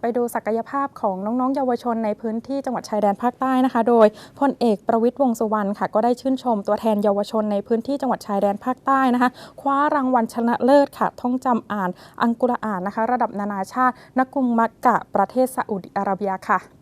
ไปดูศักยภาพของน้องๆ เยาวชนในพื้นที่จังหวัดชายแดนภาคใต้นะคะ โดยพลเอกประวิตรวงษ์สุวรรณค่ะ ก็ได้ชื่นชมตัวแทนเยาวชนในพื้นที่จังหวัดชายแดนภาคใต้นะคะ คว้ารางวัลชนะเลิศค่ะ ท่องจำอ่าน อังกุรอ่านนะคะ ระดับนานาชาตินกรุงมักกะประเทศซาอุดิอาระเบียค่ะ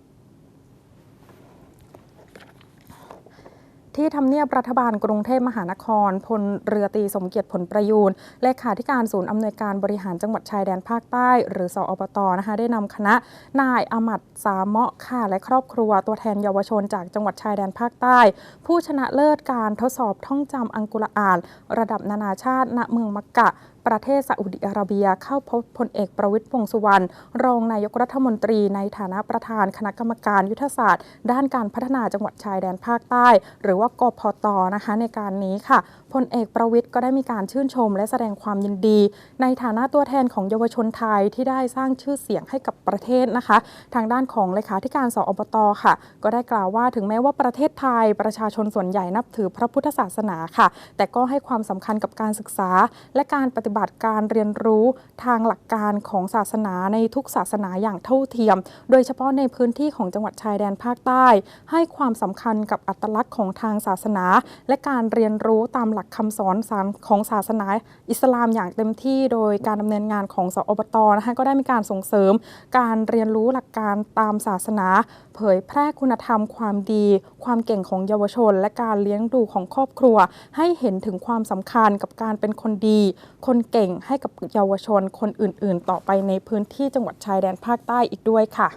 ที่ทำเนียบรัฐบาลกรุงเทพมหานคร พลเรือตีสมเกียรติผลประยูนเลขาธิการศูนย์อำนวยการบริหารจังหวัดชายแดนภาคใต้ หรือสอปตนะคะได้นำคณะนายอมัดสามเมาะค่ะและครอบครัวตัวแทนเยาวชนจากจังหวัดชายแดนภาคใต้ ผู้ชนะเลิศการทดสอบท่องจำอังกุรอาน ระดับนานาชาติณเมืองมักกะ ประเทศซาอุดิอาระเบีย เข้าพบพลเอกประวิตรวงษ์สุวรรณรองนายกรัฐมนตรีในฐานะประธานคณะกรรมการยุทธศาสตร์ ด้านการพัฒนาจังหวัดชายแดนภาคใต้ หรือว่ากพตนะคะในการนี้ค่ะพลเอกประวิตรก็ได้มีการชื่นชม และแสดงความยินดี ในฐานะตัวแทนของเยาวชนไทยที่ได้สร้างชื่อเสียงให้กับประเทศนะคะ ทางด้านของเลขาธิการสอบตค่ะ ก็ได้กล่าวว่าถึงแม้ว่าประเทศไทยประชาชนส่วนใหญ่นับถือพระพุทธศาสนาค่ะ แต่ก็ให้ความสำคัญกับการศึกษา และการปฏิบัติการเรียนรู้ทางหลักการของศาสนาในทุกศาสนาอย่างเท่าเทียม โดยเฉพาะในพื้นที่ของจังหวัดชายแดนภาคใต้ ให้ความสำคัญกับอัตลักษณ์ของทางศาสนา และการเรียนรู้ตามหลักคำสอนสของศาสนาอิสลามอย่างเต็มที่โดยการดำเนินงานของสอบตนะคะก็ได้มีการส่งเสริม การเรียนรู้หลักการตามศาสนา เผยแพร่คุณธรรม ความดี ความเก่งของเยาวชน และการเลี้ยงดูของครอบครัว ให้เห็นถึงความสำคัญกับการเป็นคนดี คนเก่งให้กับเยาวชนคนอื่น ๆ ต่อไปในพื้นที่จังหวัดชายแดนภาคใต้อีกด้วยค่ะ